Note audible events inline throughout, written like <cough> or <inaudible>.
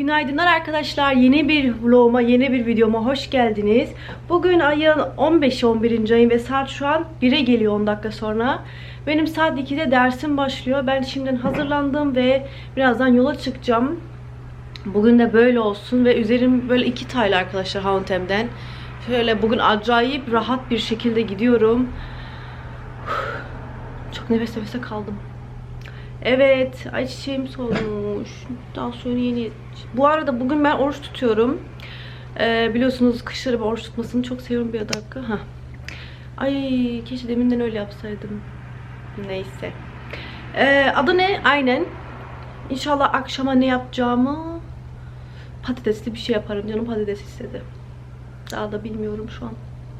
Günaydınlar arkadaşlar. Yeni bir vloguma, yeni bir videoma hoş geldiniz. Bugün ayın 15 11. ayın ve saat şu an 1'e geliyor 10 dakika sonra. Benim saat 2'de dersim başlıyor. Ben şimdiden hazırlandım ve birazdan yola çıkacağım. Bugün de böyle olsun ve üzerim böyle iki taylı arkadaşlar H&M'den. Şöyle bugün acayip rahat bir şekilde gidiyorum. Çok nefes nefese kaldım. Evet, ayçiçeğim solmuş. Tansiyonu yeni. Bu arada bugün ben oruç tutuyorum. Ee, biliyorsunuz kışları oruç tutmasını çok seviyorum bir dakika. Hah. Ay keşke deminden öyle yapsaydım. Neyse. Ee, adı ne? Aynen. İnşallah akşama ne yapacağımı patatesli bir şey yaparım. Canım patates istedi. Daha da bilmiyorum şu an.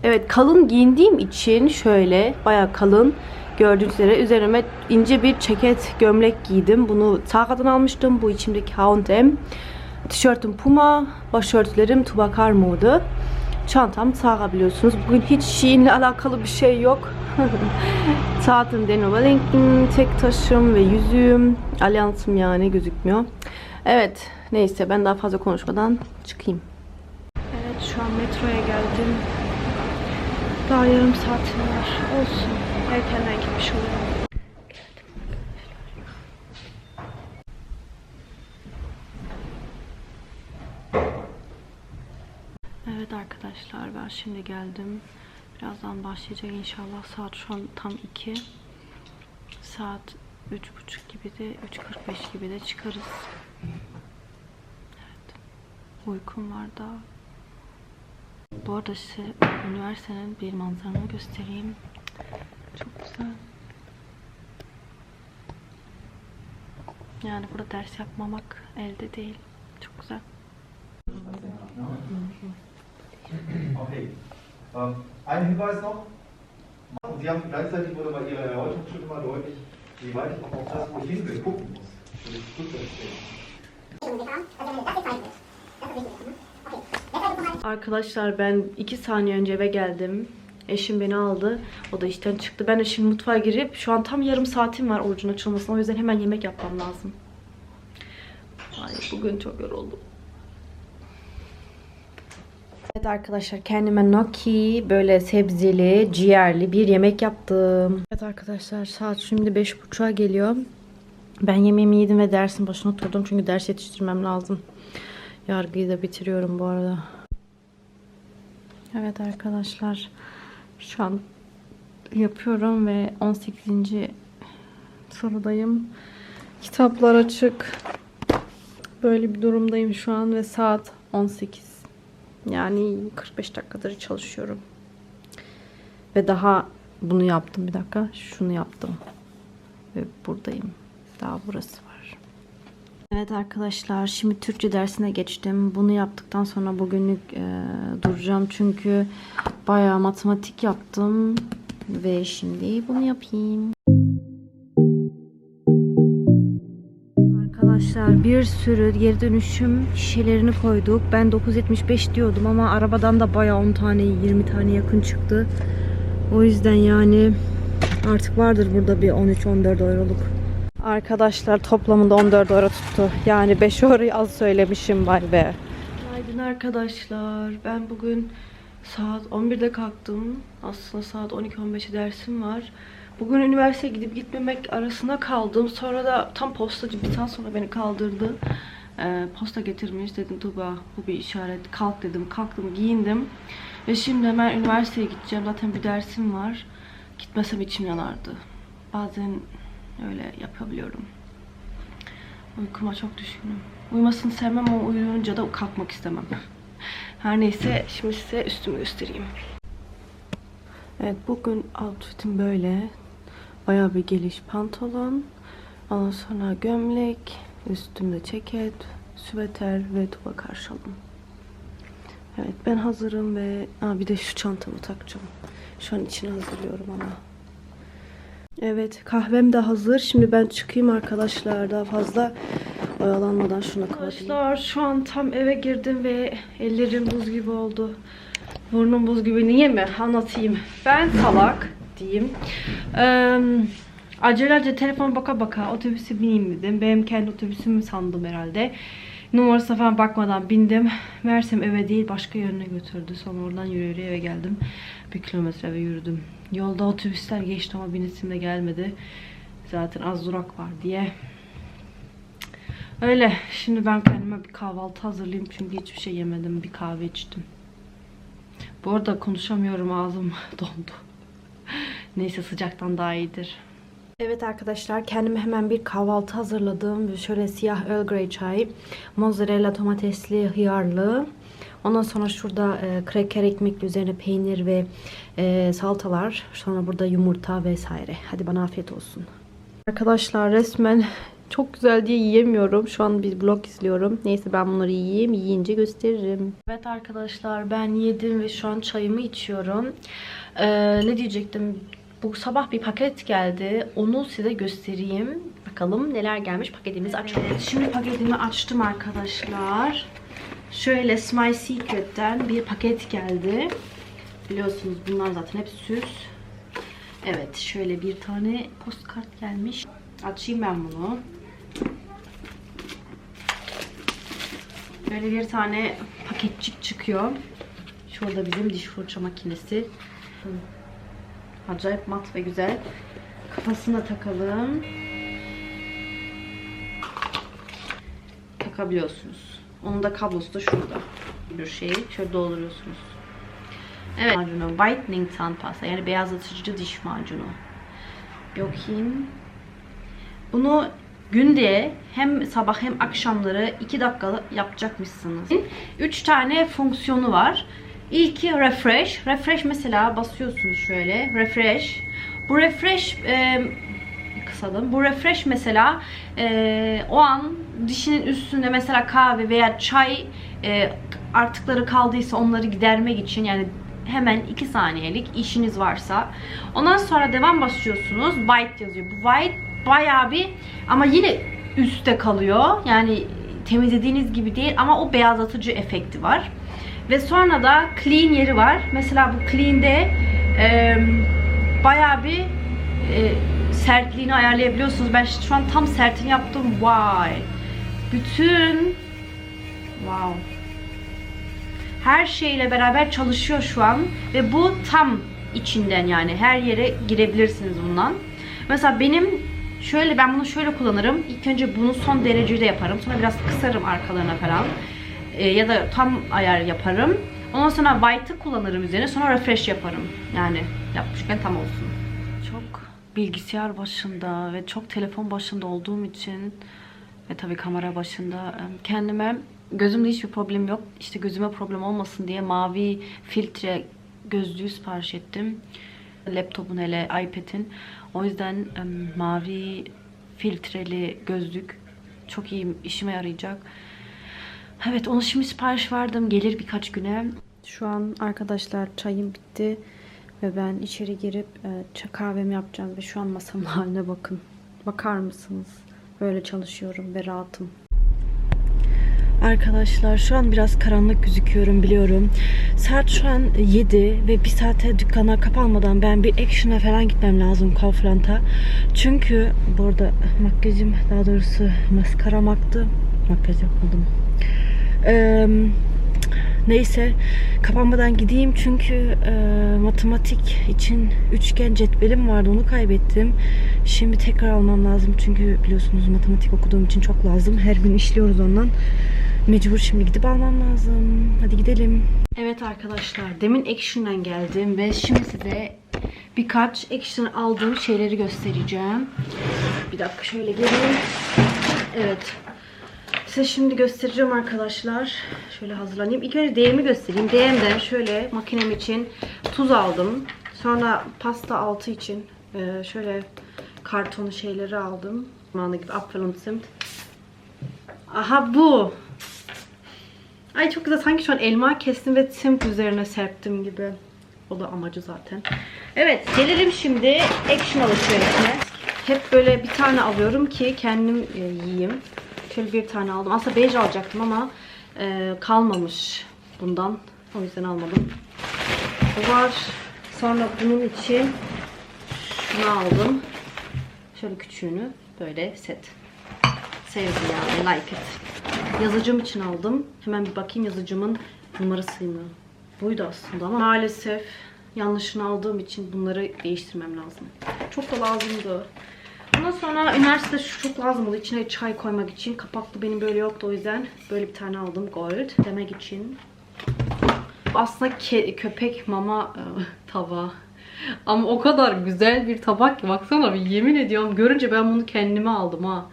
Evet kalın giyindiğim için şöyle baya kalın gördüğünüz üzere üzerime ince bir ceket gömlek giydim. Bunu Tara'dan almıştım. Bu içimdeki H&M. Tişörtüm Puma, başörtülerim Tubakar moda. Çantam Zara biliyorsunuz. Bugün hiç Shein'le alakalı bir şey yok. <laughs> Saatim Daniel Wellington, tek taşım ve yüzüğüm. Alyansım yani gözükmüyor. Evet neyse ben daha fazla konuşmadan çıkayım. Evet şu an metroya geldim. Daha yarım saatim var. Olsun. Erkenden gitmiş olurum. Evet arkadaşlar ben şimdi geldim. Birazdan başlayacak inşallah. Saat şu an tam 2. Saat 3.30 gibi de 3.45 gibi de çıkarız. Evet. Uykum var daha. Bu arada size üniversitenin bir manzaranı göstereyim. Çok güzel. Yani burada ders yapmamak elde değil. Çok güzel. Okay. Ähm, ein Hinweis noch. Sie haben gleichzeitig wurde bei Ihrer Erläuterung schon mal deutlich, wie weit ich auch auf das, wo ich hin will, gucken muss. İch gucke das Arkadaşlar ben iki saniye önce eve geldim. Eşim beni aldı. O da işten çıktı. Ben de şimdi mutfağa girip şu an tam yarım saatim var orucun açılmasına. O yüzden hemen yemek yapmam lazım. Ay bugün çok yoruldum. Evet arkadaşlar kendime gnocchi böyle sebzeli, ciğerli bir yemek yaptım. Evet arkadaşlar saat şimdi 5.30'a geliyor. Ben yemeğimi yedim ve dersin başına oturdum çünkü ders yetiştirmem lazım. Yargıyı da bitiriyorum bu arada. Evet arkadaşlar şu an yapıyorum ve 18. sorudayım. Kitaplar açık. Böyle bir durumdayım şu an ve saat 18. Yani 45 dakikadır çalışıyorum. Ve daha bunu yaptım bir dakika. Şunu yaptım. Ve buradayım. Daha burası var. Evet arkadaşlar şimdi Türkçe dersine geçtim. Bunu yaptıktan sonra bugünlük e, duracağım. Çünkü bayağı matematik yaptım. Ve şimdi bunu yapayım. Arkadaşlar bir sürü geri dönüşüm şişelerini koyduk. Ben 9.75 diyordum ama arabadan da bayağı 10 tane 20 tane yakın çıktı. O yüzden yani artık vardır burada bir 13-14 euroluk. Arkadaşlar toplamında 14 euro tuttu. Yani 5 euroyu az söylemişim vay be. Günaydın arkadaşlar. Ben bugün saat 11'de kalktım. Aslında saat 12-15'e dersim var. Bugün üniversiteye gidip gitmemek arasında kaldım. Sonra da tam postacı bir saat sonra beni kaldırdı. Ee, posta getirmiş. Dedim Tuba bu bir işaret. Kalk dedim. Kalktım giyindim. Ve şimdi hemen üniversiteye gideceğim. Zaten bir dersim var. Gitmesem içim yanardı. Bazen öyle yapabiliyorum. Uykuma çok düşkünüm. Uyumasını sevmem ama uyuyunca da kalkmak istemem. Her neyse şimdi size üstümü göstereyim. Evet bugün outfitim böyle. Bayağı bir geliş pantolon. Ondan sonra gömlek, üstümde ceket, süveter ve tuba karşılım. Evet ben hazırım ve Aa, bir de şu çantamı takacağım. Şu an içine hazırlıyorum ama. Evet kahvem de hazır. Şimdi ben çıkayım arkadaşlar. Daha fazla oyalanmadan şuna kapatayım. Arkadaşlar şu an tam eve girdim ve ellerim buz gibi oldu. Burnum buz gibi. Niye mi? Anlatayım. Ben salak diyeyim. Ee, acelece telefon baka baka otobüse bineyim dedim. Benim kendi otobüsümü sandım herhalde. Numarasına falan bakmadan bindim. Mersem eve değil başka yerine götürdü. Sonra oradan yürüyerek eve geldim. Bir kilometre ve yürüdüm. Yolda otobüsler geçti ama binesim de gelmedi. Zaten az durak var diye. Öyle. Şimdi ben kendime bir kahvaltı hazırlayayım. Çünkü hiçbir şey yemedim. Bir kahve içtim. Bu arada konuşamıyorum. Ağzım <laughs> dondu. Neyse sıcaktan daha iyidir. Evet arkadaşlar kendime hemen bir kahvaltı hazırladım. Şöyle siyah Earl Grey çay, mozzarella domatesli hıyarlı. Ondan sonra şurada e, kreker ekmekli üzerine peynir ve e, salatalar. Sonra burada yumurta vesaire. Hadi bana afiyet olsun. Arkadaşlar resmen <laughs> çok güzel diye yiyemiyorum. Şu an bir vlog izliyorum. Neyse ben bunları yiyeyim. Yiyince gösteririm. Evet arkadaşlar ben yedim ve şu an çayımı içiyorum. Ee, ne diyecektim? Bu sabah bir paket geldi. Onu size göstereyim. Bakalım neler gelmiş. Paketimizi açalım. Şimdi paketimi açtım arkadaşlar. Şöyle Smile Secret'ten bir paket geldi. Biliyorsunuz bunlar zaten hep süs. Evet şöyle bir tane postkart gelmiş. Açayım ben bunu. Böyle bir tane paketçik çıkıyor. Şurada bizim diş fırça makinesi. Acayip mat ve güzel. Kafasına takalım. Takabiliyorsunuz. Onun da kablosu da şurada. Bir şey. Şöyle dolduruyorsunuz. Evet. Macunu. Whitening tan pasta. Yani beyazlatıcı diş macunu. Bir bakayım. Bunu günde hem sabah hem akşamları 2 dakika yapacakmışsınız. 3 tane fonksiyonu var. İlki refresh. Refresh mesela basıyorsunuz şöyle. Refresh. Bu refresh e, kısalım. Bu refresh mesela e, o an dişinin üstünde mesela kahve veya çay e, artıkları kaldıysa onları gidermek için yani hemen 2 saniyelik işiniz varsa. Ondan sonra devam basıyorsunuz. White yazıyor. Bu white bayağı bir ama yine üstte kalıyor. Yani temizlediğiniz gibi değil ama o beyazlatıcı efekti var. Ve sonra da clean yeri var. Mesela bu clean'de e, bayağı bir e, sertliğini ayarlayabiliyorsunuz. Ben şu an tam sertini yaptım. Vay. Bütün wow. Her şeyle beraber çalışıyor şu an ve bu tam içinden yani her yere girebilirsiniz bundan. Mesela benim şöyle ben bunu şöyle kullanırım. İlk önce bunu son derecede yaparım. Sonra biraz kısarım arkalarına falan. Ee, ya da tam ayar yaparım. Ondan sonra white'ı kullanırım üzerine. Sonra refresh yaparım. Yani yapmışken tam olsun. Çok bilgisayar başında ve çok telefon başında olduğum için ve tabii kamera başında e, kendime gözümde hiçbir problem yok. İşte gözüme problem olmasın diye mavi filtre gözlüğü sipariş ettim. Laptopun hele iPad'in. O yüzden e, mavi filtreli gözlük çok iyi işime yarayacak. Evet onu şimdi sipariş verdim. Gelir birkaç güne. Şu an arkadaşlar çayım bitti. Ve ben içeri girip e, kahvemi yapacağım. Ve şu an masamın <laughs> haline bakın. Bakar mısınız? Böyle çalışıyorum ve rahatım. Arkadaşlar şu an biraz karanlık gözüküyorum biliyorum. Saat şu an 7 ve bir saate dükkana kapanmadan ben bir action'a falan gitmem lazım Kaufland'a. Çünkü bu arada makyajım daha doğrusu maskaram aktı. Makyaj yapmadım. Ee, neyse kapanmadan gideyim çünkü e, matematik için üçgen cetvelim vardı onu kaybettim. Şimdi tekrar almam lazım çünkü biliyorsunuz matematik okuduğum için çok lazım. Her gün işliyoruz ondan. Mecbur şimdi gidip almam lazım. Hadi gidelim. Evet arkadaşlar demin Action'dan geldim ve şimdi size birkaç Action aldığım şeyleri göstereceğim. Bir dakika şöyle geleyim. Evet. Size şimdi göstereceğim arkadaşlar. Şöyle hazırlanayım. İlk önce DM'i göstereyim. DM'de şöyle makinem için tuz aldım. Sonra pasta altı için e, şöyle karton şeyleri aldım. Zamanı gibi Apfelunzimt. Aha bu. Ay çok güzel. Sanki şu an elma kestim ve simt üzerine serptim gibi. O da amacı zaten. Evet gelelim şimdi action alışverişine. Hep böyle bir tane alıyorum ki kendim e, yiyeyim. Şöyle bir tane aldım. Aslında bej alacaktım ama e, kalmamış bundan. O yüzden almadım. Bu var. Sonra bunun için şunu aldım. Şöyle küçüğünü böyle set. Sevdim yani. Like it. Yazıcım için aldım. Hemen bir bakayım yazıcımın numarası mı? Buydu aslında ama maalesef yanlışını aldığım için bunları değiştirmem lazım. Çok da lazımdı. Ondan sonra üniversitede şu çok lazım oldu. İçine çay koymak için. Kapaklı benim böyle yoktu o yüzden böyle bir tane aldım. Gold demek için. Aslında köpek mama e, <laughs> tabağı. Ama o kadar güzel bir tabak ki baksana bir yemin ediyorum görünce ben bunu kendime aldım ha.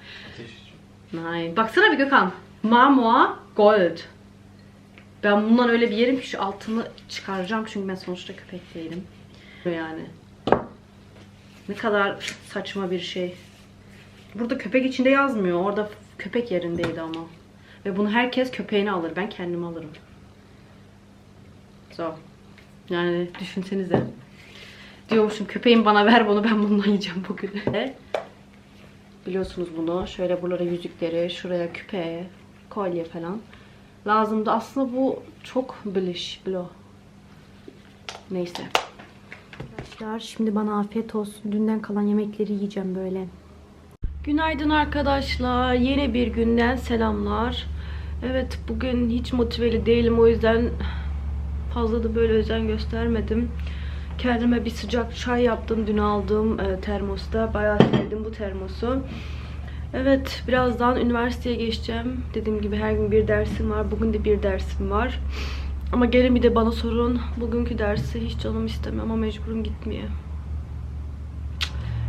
Nein. Baksana bir Gökhan. Marmor Gold. Ben bundan öyle bir yerim ki şu altını çıkaracağım çünkü ben sonuçta köpek değilim. Yani. Ne kadar saçma bir şey. Burada köpek içinde yazmıyor. Orada köpek yerindeydi ama. Ve bunu herkes köpeğini alır. Ben kendim alırım. So. Yani düşünsenize. Diyormuşum köpeğim bana ver bunu ben bundan yiyeceğim bugün. <laughs> Biliyorsunuz bunu. Şöyle buralara yüzükleri, şuraya küpe, kolye falan. Lazımdı. Aslında bu çok biliş, bilo. Neyse. Arkadaşlar şimdi bana afiyet olsun. Dünden kalan yemekleri yiyeceğim böyle. Günaydın arkadaşlar. Yeni bir günden selamlar. Evet bugün hiç motiveli değilim o yüzden fazla da böyle özen göstermedim. Kendime bir sıcak çay yaptım dün aldığım e, termosta. Bayağı sevdim bu termosu. Evet birazdan üniversiteye geçeceğim. Dediğim gibi her gün bir dersim var. Bugün de bir dersim var. Ama gelin bir de bana sorun. Bugünkü dersi hiç canım istemiyor ama mecburum gitmeye.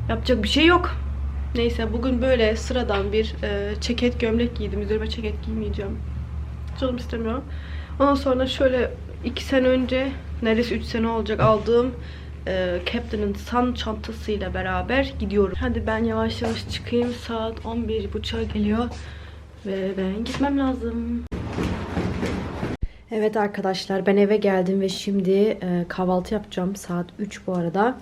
Yapacak bir şey yok. Neyse bugün böyle sıradan bir e, ceket gömlek giydim. Üzerime ceket giymeyeceğim. Canım istemiyor. Ondan sonra şöyle iki sene önce neredeyse üç sene olacak aldığım e, Captain'ın Sun çantasıyla beraber gidiyorum. Hadi ben yavaş yavaş çıkayım. Saat 11.30'a geliyor. Ve ben gitmem lazım. Evet arkadaşlar ben eve geldim ve şimdi e, kahvaltı yapacağım. Saat 3 bu arada.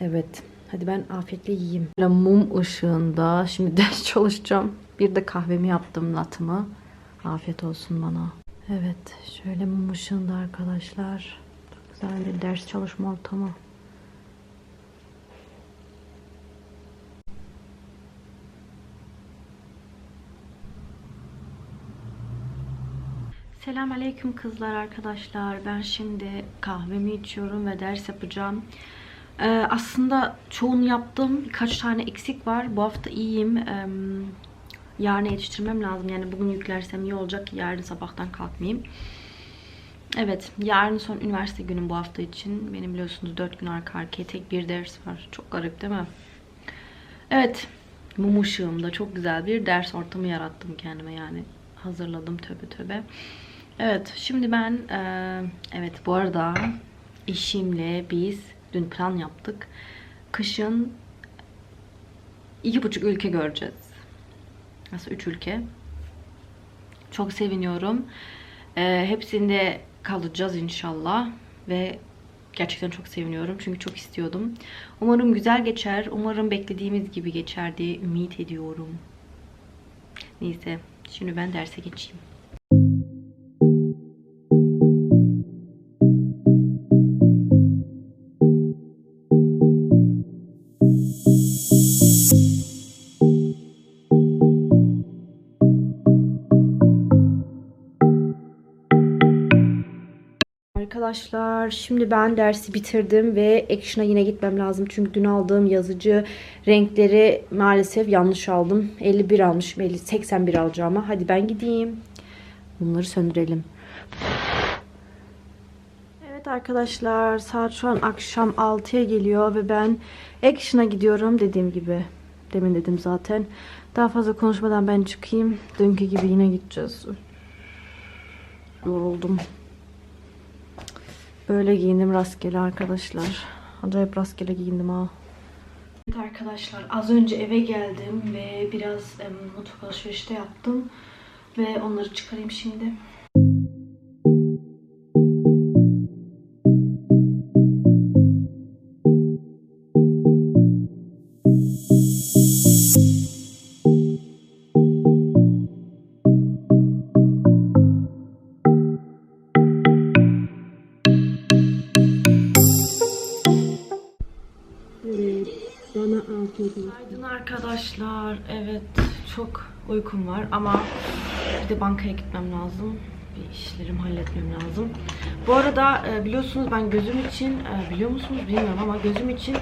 Evet. Hadi ben afiyetle yiyeyim. Böyle mum ışığında şimdi <laughs> ders çalışacağım. Bir de kahvemi yaptım latımı. Afiyet olsun bana. Evet. Şöyle mum ışığında arkadaşlar. Çok güzel bir ders çalışma ortamı. Selam aleyküm kızlar arkadaşlar. Ben şimdi kahvemi içiyorum ve ders yapacağım. Ee, aslında çoğunu yaptım. Birkaç tane eksik var. Bu hafta iyiyim. Ee, yarına yetiştirmem lazım. Yani bugün yüklersem iyi olacak yarın sabahtan kalkmayayım. Evet, yarın son üniversite günüm bu hafta için. Benim biliyorsunuz 4 gün arka arkaya tek bir ders var. Çok garip değil mi? Evet, mum ışığımda çok güzel bir ders ortamı yarattım kendime yani. Hazırladım töbe töbe. Evet, şimdi ben e, evet bu arada eşimle biz dün plan yaptık. Kışın iki buçuk ülke göreceğiz. Nasıl üç ülke? Çok seviniyorum. E, hepsinde kalacağız inşallah ve gerçekten çok seviniyorum çünkü çok istiyordum. Umarım güzel geçer. Umarım beklediğimiz gibi geçer diye ümit ediyorum. Neyse, şimdi ben derse geçeyim. Arkadaşlar şimdi ben dersi bitirdim ve Action'a yine gitmem lazım. Çünkü dün aldığım yazıcı renkleri maalesef yanlış aldım. 51 almışım. 50, 81 alacağıma. Hadi ben gideyim. Bunları söndürelim. Evet arkadaşlar saat şu an akşam 6'ya geliyor ve ben Action'a gidiyorum dediğim gibi. Demin dedim zaten. Daha fazla konuşmadan ben çıkayım. Dünkü gibi yine gideceğiz. Yoruldum. Böyle giyindim rastgele arkadaşlar. Acayip rastgele giyindim ha. Evet arkadaşlar az önce eve geldim ve biraz em, mutfak alışverişte yaptım. Ve onları çıkarayım şimdi. Arkadaşlar. Evet, çok uykum var ama bir de bankaya gitmem lazım. Bir işlerimi halletmem lazım. Bu arada e, biliyorsunuz ben gözüm için, e, biliyor musunuz bilmiyorum ama gözüm için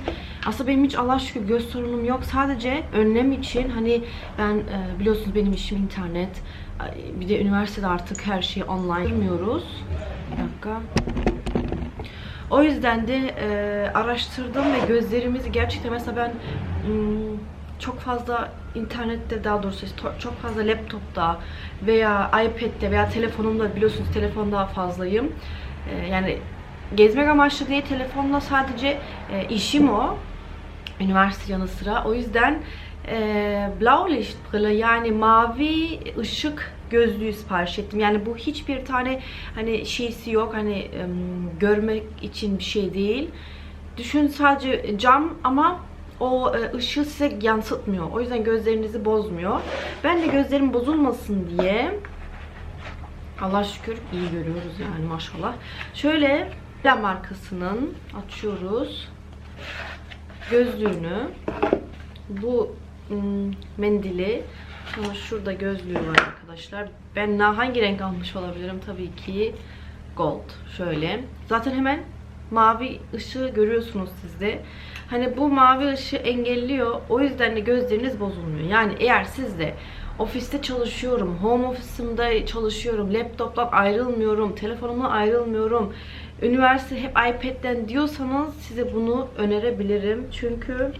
aslında benim hiç Allah şükür göz sorunum yok. Sadece önlem için hani ben e, biliyorsunuz benim işim internet. Bir de üniversitede artık her şeyi online bilmiyoruz. Bir dakika. O yüzden de e, araştırdım ve gözlerimizi gerçekten mesela ben çok fazla internette daha doğrusu çok fazla laptopta veya iPad'de veya telefonumda biliyorsunuz telefon daha fazlayım. E, yani gezmek amaçlı değil telefonla sadece e, işim o. Üniversite yanı sıra. O yüzden e, Blaulichtbrille yani mavi ışık gözlüğü sipariş ettim. Yani bu hiçbir tane hani şeysi yok. Hani em, görmek için bir şey değil. Düşün sadece cam ama o e, ışığı size yansıtmıyor. O yüzden gözlerinizi bozmuyor. Ben de gözlerim bozulmasın diye Allah şükür iyi görüyoruz yani maşallah. Şöyle Bla markasının açıyoruz gözlüğünü bu ım, mendili sonra şurada gözlüğü var arkadaşlar. Ben hangi renk almış olabilirim? Tabii ki gold. Şöyle. Zaten hemen mavi ışığı görüyorsunuz siz de. Hani bu mavi ışığı engelliyor. O yüzden de gözleriniz bozulmuyor. Yani eğer siz de ofiste çalışıyorum, home office'ımda çalışıyorum, laptoptan ayrılmıyorum, telefonumdan ayrılmıyorum, üniversite hep iPad'den diyorsanız size bunu önerebilirim. Çünkü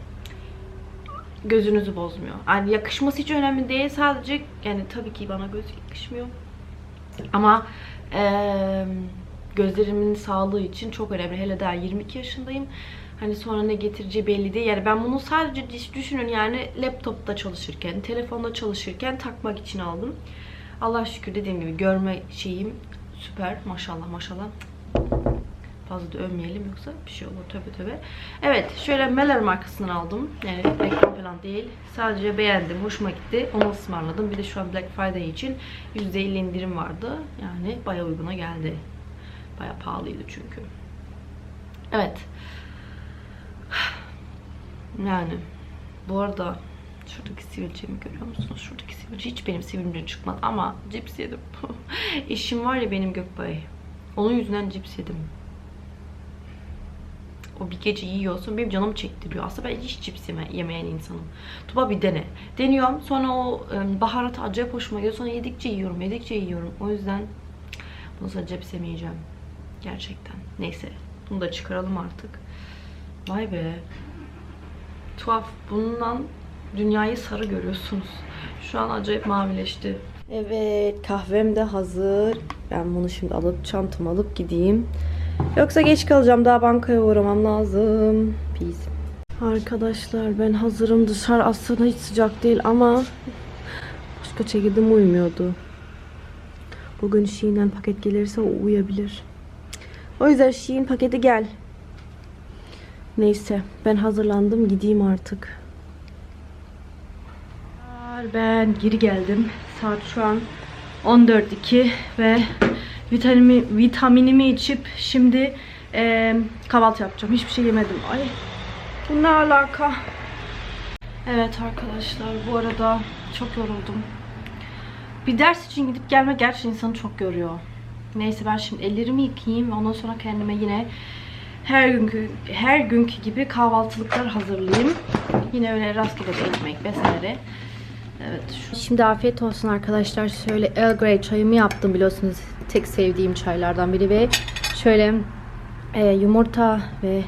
gözünüzü bozmuyor. Yani yakışması hiç önemli değil. Sadece yani tabii ki bana göz yakışmıyor. Ama eee, gözlerimin sağlığı için çok önemli. Hele daha 22 yaşındayım. Hani sonra ne getireceği belli değil. Yani ben bunu sadece düş- düşünün yani laptopta çalışırken, telefonda çalışırken takmak için aldım. Allah şükür dediğim gibi görme şeyim süper. Maşallah maşallah. Fazla da övmeyelim yoksa bir şey olur töbe töbe. Evet şöyle Meller markasından aldım. Yani reklam falan değil. Sadece beğendim. Hoşuma gitti. Onu ısmarladım. Bir de şu an Black Friday için %50 indirim vardı. Yani bayağı uyguna geldi. Bayağı pahalıydı çünkü. Evet. Yani bu arada şuradaki sivilcemi görüyor musunuz? Şuradaki sivilce hiç benim sivilcem çıkmadı ama cips yedim. <laughs> İşim var ya benim Gökbay. Onun yüzünden cips yedim. O bir gece yiyorsun benim canım çektiriyor. Aslında ben hiç cips yeme, yemeyen insanım. Tuba bir dene. Deniyorum sonra o baharatı acayip hoşuma gidiyor. Sonra yedikçe yiyorum, yedikçe yiyorum. O yüzden bunu sonra cips yemeyeceğim. Gerçekten. Neyse. Bunu da çıkaralım artık. Vay be. Tuhaf. Bundan dünyayı sarı görüyorsunuz. Şu an acayip mavileşti. Evet kahvem de hazır. Ben bunu şimdi alıp çantamı alıp gideyim. Yoksa geç kalacağım. Daha bankaya uğramam lazım. Peace. Arkadaşlar ben hazırım. Dışarı aslında hiç sıcak değil ama başka çekirdim uyumuyordu. Bugün Shein'den paket gelirse o uyuyabilir. O yüzden Shein paketi gel. Neyse ben hazırlandım gideyim artık. Ben geri geldim. Saat şu an 14.02 ve vitaminimi, vitaminimi içip şimdi eee, kahvaltı yapacağım. Hiçbir şey yemedim. Ay bu ne alaka? Evet arkadaşlar bu arada çok yoruldum. Bir ders için gidip gelmek gerçekten insanı çok yoruyor. Neyse ben şimdi ellerimi yıkayayım ve ondan sonra kendime yine her günkü her günkü gibi kahvaltılıklar hazırlayayım. Yine öyle rastgele bir ekmek vesaire. Evet. Şimdi afiyet olsun arkadaşlar. Şöyle Earl Grey çayımı yaptım biliyorsunuz. Tek sevdiğim çaylardan biri ve şöyle e, yumurta ve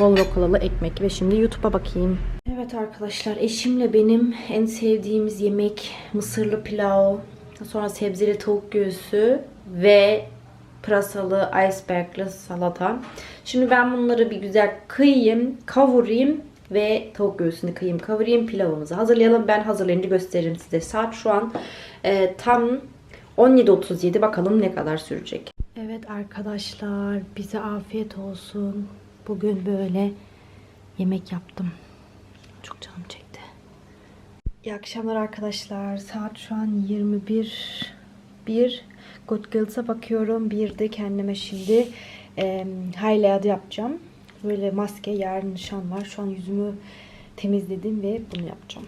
bol rokolalı ekmek ve şimdi YouTube'a bakayım. Evet arkadaşlar eşimle benim en sevdiğimiz yemek mısırlı pilav, sonra sebzeli tavuk göğsü ve pırasalı iceberglı salata. Şimdi ben bunları bir güzel kıyayım, kavurayım ve tavuk göğsünü kıyayım, kavurayım, pilavımızı hazırlayalım. Ben hazırlayınca gösteririm size. Saat şu an e, tam 17.37 bakalım ne kadar sürecek. Evet arkadaşlar bize afiyet olsun. Bugün böyle yemek yaptım. Çok canım çekti. İyi akşamlar arkadaşlar. Saat şu an 21 bir Good Girls'a bakıyorum. Bir de kendime şimdi e, highlight yapacağım. Böyle maske yarın nişan var. Şu an yüzümü temizledim ve bunu yapacağım.